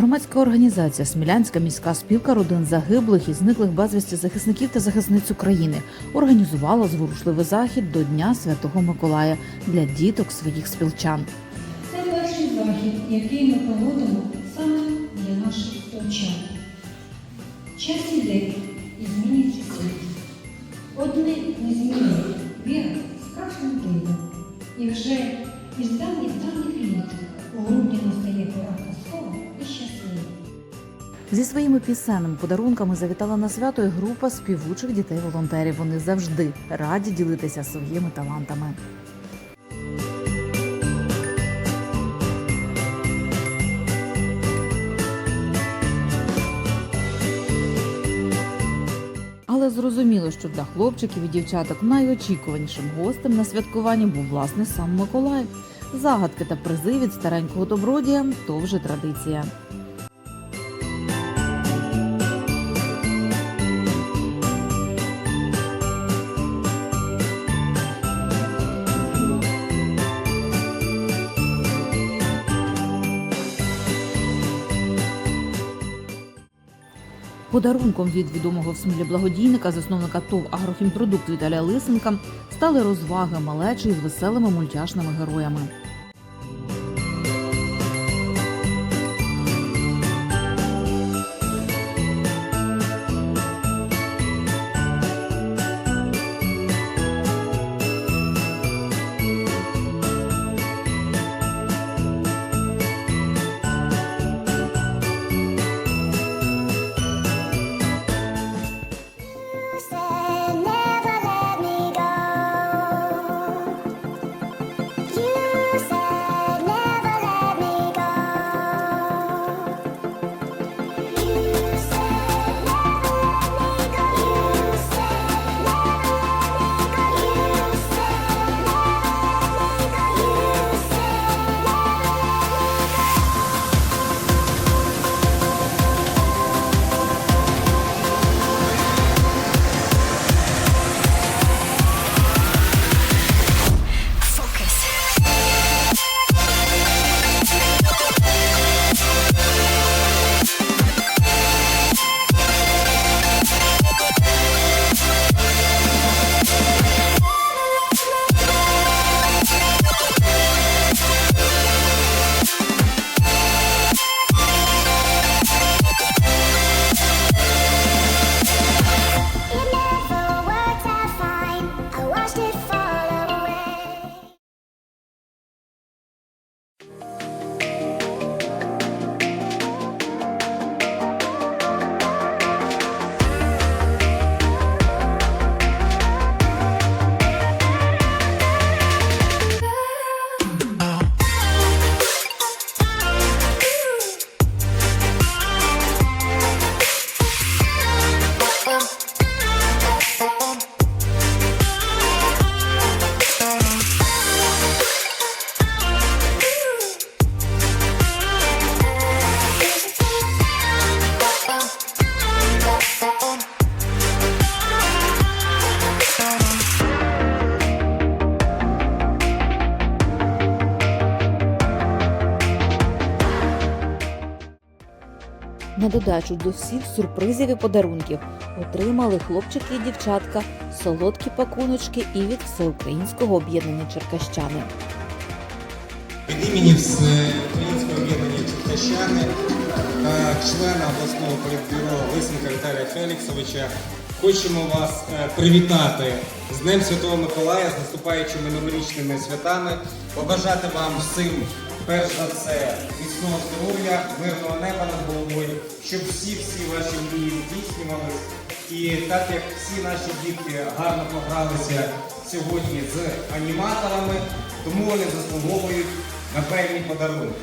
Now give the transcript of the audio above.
Громадська організація Смілянська міська спілка родин загиблих і зниклих безвісті захисників та захисниць України організувала зворушливий захід до Дня Святого Миколая для діток своїх спілчан. Це перший захід, який ми проводимо саме для наших співчан. Час іде і змінюється світ. Одне не змінює віра справжнім дивом. І вже із давніх давніх літ у грудні настає пора. Зі своїми пісенними подарунками завітала на свято і група співучих дітей-волонтерів. Вони завжди раді ділитися своїми талантами. Але зрозуміло, що для хлопчиків і дівчаток найочікуванішим гостем на святкуванні був власне сам Миколай. Загадки та призи від старенького добродія то вже традиція. Подарунком від відомого в Смілі благодійника, засновника ТОВ «Агрохімпродукт» Віталія Лисенка стали розваги малечі з веселими мультяшними героями. На додачу до всіх сюрпризів і подарунків отримали хлопчики і дівчатка солодкі пакуночки і від всеукраїнського об'єднання Черкащани. Від імені Всеукраїнського об'єднання Черкащани члена обласного політбюро Лисенка Віталія Феліксовича хочемо вас е, привітати з Днем Святого Миколая, з наступаючими новорічними святами, побажати вам всім, перш за все, міцного здоров'я, мирного неба над головою, щоб всі-всі ваші мрії здійснювались. І так як всі наші дітки гарно погралися сьогодні з аніматорами, тому вони заслуговують на певні подарунки.